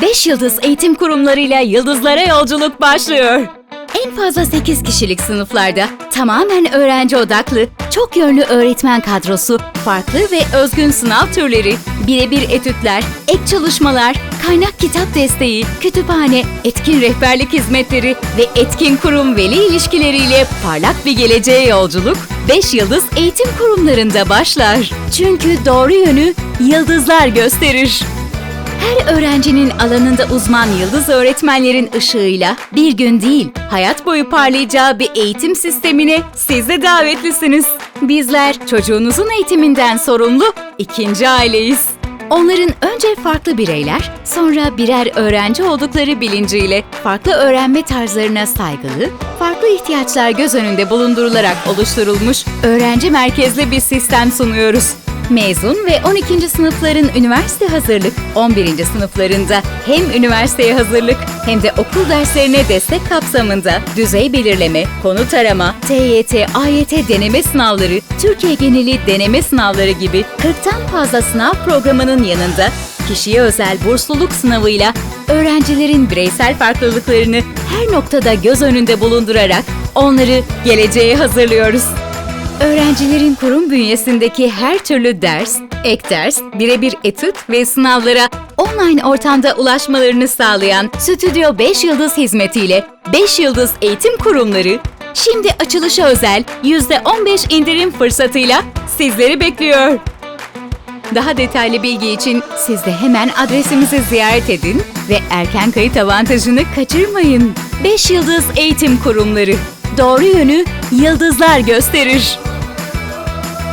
5 yıldız eğitim kurumlarıyla yıldızlara yolculuk başlıyor. En fazla 8 kişilik sınıflarda tamamen öğrenci odaklı, çok yönlü öğretmen kadrosu, farklı ve özgün sınav türleri, birebir etütler, ek çalışmalar, kaynak kitap desteği, kütüphane, etkin rehberlik hizmetleri ve etkin kurum veli ilişkileriyle parlak bir geleceğe yolculuk 5 yıldız eğitim kurumlarında başlar. Çünkü doğru yönü yıldızlar gösterir. Her öğrencinin alanında uzman yıldız öğretmenlerin ışığıyla bir gün değil, hayat boyu parlayacağı bir eğitim sistemine siz de davetlisiniz. Bizler çocuğunuzun eğitiminden sorumlu ikinci aileyiz. Onların önce farklı bireyler, sonra birer öğrenci oldukları bilinciyle farklı öğrenme tarzlarına saygılı, farklı ihtiyaçlar göz önünde bulundurularak oluşturulmuş öğrenci merkezli bir sistem sunuyoruz. Mezun ve 12. sınıfların üniversite hazırlık, 11. sınıflarında hem üniversiteye hazırlık hem de okul derslerine destek kapsamında düzey belirleme, konu tarama, TYT, AYT deneme sınavları, Türkiye geneli deneme sınavları gibi 40'tan fazla sınav programının yanında kişiye özel bursluluk sınavıyla öğrencilerin bireysel farklılıklarını her noktada göz önünde bulundurarak onları geleceğe hazırlıyoruz. Öğrencilerin kurum bünyesindeki her türlü ders, ek ders, birebir etüt ve sınavlara online ortamda ulaşmalarını sağlayan Stüdyo 5 Yıldız hizmetiyle 5 Yıldız Eğitim Kurumları şimdi açılışa özel %15 indirim fırsatıyla sizleri bekliyor. Daha detaylı bilgi için siz de hemen adresimizi ziyaret edin ve erken kayıt avantajını kaçırmayın. 5 Yıldız Eğitim Kurumları. Doğru yönü yıldızlar gösterir.